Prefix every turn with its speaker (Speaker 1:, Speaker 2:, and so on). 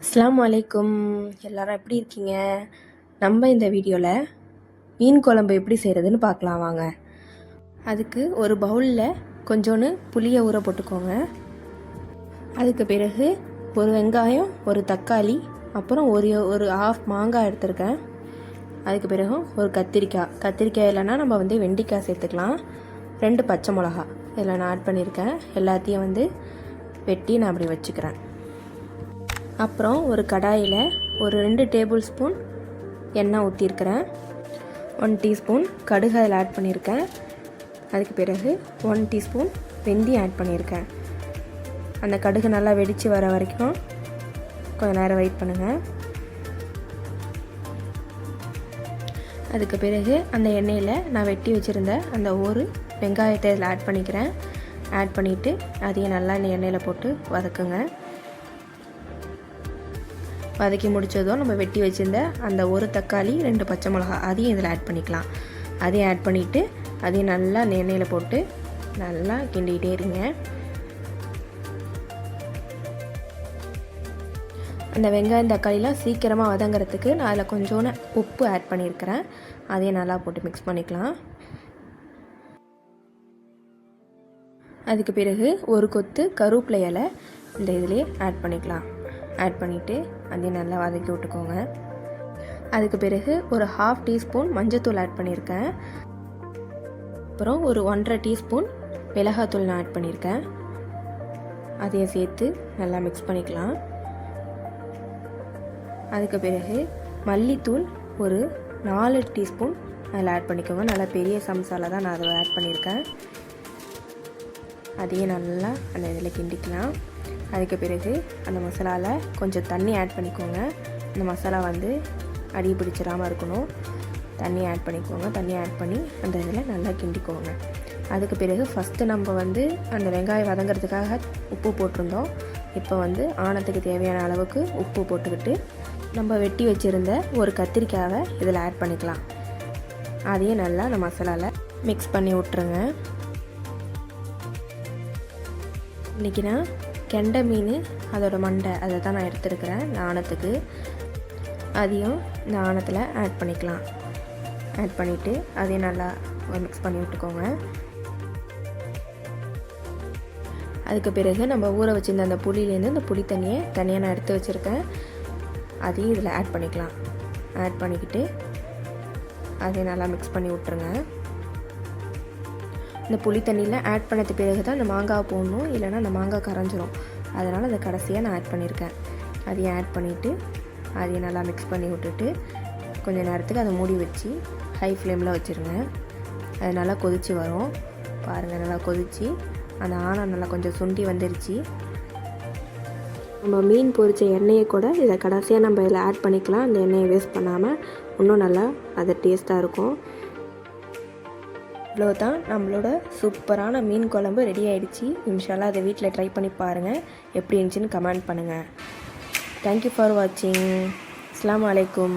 Speaker 1: அஸ்லாம் வலைக்கும் எல்லாரும் எப்படி இருக்கீங்க? நம்ம இந்த வீடியோவில் மீன் குழம்பு எப்படி செய்கிறதுன்னு பார்க்கலாம் வாங்க. அதுக்கு ஒரு பவுலில் கொஞ்சோன்னு புளியை ஊற போட்டுக்கோங்க. அதுக்கு பிறகு ஒரு வெங்காயம் ஒரு தக்காளி அப்புறம் ஒரு ஒரு ஆஃப் மாங்காய் எடுத்திருக்கேன். அதுக்கு பிறகு ஒரு கத்திரிக்காய். கத்திரிக்காய் இல்லைன்னா நம்ம வந்து வெண்டைக்காய் சேர்த்துக்கலாம். ரெண்டு பச்சை மிளகா இதில் நான் ஆட் பண்ணியிருக்கேன். எல்லாத்தையும் வந்து வெட்டி நான் அப்படி வச்சுக்கிறேன். அப்புறம் ஒரு கடாயில் ஒரு ரெண்டு டேபிள் ஸ்பூன் எண்ணெய் ஊற்றிருக்கிறேன் ஒன் டீஸ்பூன் கடுகு அதில் ஆட் பண்ணியிருக்கேன். அதுக்கு பிறகு ஒன் டீஸ்பூன் வெந்தயம் ஆட் பண்ணியிருக்கேன். அந்த கடுகு நல்லா வெடித்து வர வரைக்கும் கொஞ்சம் நேரம் வெயிட் பண்ணுங்கள் அதுக்கு பிறகு அந்த எண்ணெயில் நான் வெட்டி வச்சுருந்த அந்த ஒரு வெங்காயத்தை இதில் ஆட் பண்ணிக்கிறேன். ஆட் பண்ணிவிட்டு அதையும் நல்லா இந்த எண்ணெயில் போட்டு வதக்குங்க. வதக்கி முடித்ததும் நம்ம வெட்டி வச்சுருந்த அந்த ஒரு தக்காளி ரெண்டு பச்சை மிளகா அதையும் இதில் ஆட் பண்ணிக்கலாம். அதையும் ஆட் பண்ணிவிட்டு அதையும் நல்லா எண்ணெயில் போட்டு நல்லா கிண்டிகிட்டே இருங்க. அந்த வெங்காயம் தக்காளிலாம் சீக்கிரமாக வதங்கிறதுக்கு நான் அதில் கொஞ்சோன்னு உப்பு ஆட் பண்ணியிருக்கிறேன் அதையும் நல்லா போட்டு மிக்ஸ் பண்ணிக்கலாம். அதுக்கு பிறகு ஒரு கொத்து கருவேப்பிலை இலை இந்த இதிலே ஆட் பண்ணிக்கலாம். ஆட் பண்ணிவிட்டு அதையும் நல்லா வதக்கி விட்டுக்கோங்க. அதுக்கு பிறகு ஒரு ஹாஃப் டீஸ்பூன் மஞ்சத்தூள் ஆட் பண்ணியிருக்கேன் அப்புறம் ஒரு ஒன்றரை டீஸ்பூன் மிளகாத்தூள் நான் ஆட் பண்ணியிருக்கேன் அதையும் சேர்த்து நல்லா மிக்ஸ் பண்ணிக்கலாம். அதுக்கு பிறகு மல்லித்தூள் ஒரு நாலு டீஸ்பூன் அதில் ஆட் பண்ணிக்கோங்க. நல்லா பெரிய சம்சாவில் தான் நான் அதை ஆட் பண்ணியிருக்கேன் அதையும் நல்லா அந்த இதில் கிண்டிக்கலாம். அதுக்கு பிறகு அந்த மசாலாவில் கொஞ்சம் தண்ணி ஆட் பண்ணிக்கோங்க. அந்த மசாலா வந்து அடி பிடிச்சிடாமல் இருக்கணும். தண்ணி ஆட் பண்ணிக்கோங்க. தண்ணி ஆட் பண்ணி அந்த இதில் நல்லா கிண்டிக்கோங்க. அதுக்கு பிறகு ஃபஸ்ட்டு நம்ம வந்து அந்த வெங்காயம் வதங்கிறதுக்காக உப்பு போட்டிருந்தோம். இப்போ வந்து ஆனத்துக்கு தேவையான அளவுக்கு உப்பு போட்டுக்கிட்டு நம்ம வெட்டி வச்சுருந்த ஒரு கத்திரிக்காவை இதில் ஆட் பண்ணிக்கலாம். அதையும் நல்லா அந்த மசாலாவில் மிக்ஸ் பண்ணி விட்ருங்க இன்றைக்கி நான் கெண்டை மீன் அதோட மண்டை அதை தான் நான் எடுத்துருக்கிறேன். நாணத்துக்கு அதையும் இந்த ஆணத்தில் ஆட் பண்ணிக்கலாம். ஆட் பண்ணிவிட்டு அதையும் நல்லா மிக்ஸ் பண்ணி விட்டுக்கோங்க. அதுக்கு பிறகு நம்ம ஊற வச்சுருந்த அந்த புளியிலேருந்து அந்த புளி தண்ணியை தனியாக நான் எடுத்து வச்சுருக்கேன். அதையும் இதில் ஆட் பண்ணிக்கலாம். ஆட் பண்ணிக்கிட்டு அதையும் நல்லா மிக்ஸ் பண்ணி விட்ருங்க இந்த புளி தண்ணியில் ஆட் பண்ணது பிறகு தான் இந்த மாங்காய் போடணும் இல்லைனா அந்த மாங்காய் கரைஞ்சிரும். அதனால் அதை கடைசியாக நான் ஆட் பண்ணியிருக்கேன் அதையும் ஆட் பண்ணிவிட்டு அதையும் நல்லா மிக்ஸ் பண்ணி விட்டுட்டு கொஞ்சம் நேரத்துக்கு அதை மூடி வச்சு ஹை ஃப்ளேமில் வச்சுருங்க. அது நல்லா கொதித்து வரும். பாருங்கள் நல்லா கொதித்து அந்த ஆணை நல்லா கொஞ்சம் சுண்டி வந்துருச்சு. நம்ம மீன் பொரித்த எண்ணெயை கூட இதை கடைசியாக நம்ம இதில் ஆட் பண்ணிக்கலாம். அந்த எண்ணெயை வேஸ்ட் பண்ணாமல் இன்னும் நல்லா அது டேஸ்ட்டாக இருக்கும். இவ்வளோ தான் நம்மளோட சூப்பரான மீன் குழம்பு ரெடி ஆகிடுச்சு இன்ஷால்லாம் அதை வீட்டில் ட்ரை பண்ணி பாருங்கள் எப்படி இருந்துச்சுன்னு கமெண்ட் பண்ணுங்கள் தேங்க்யூ ஃபார் வாட்சிங் அஸ்லாம் வலைக்கும்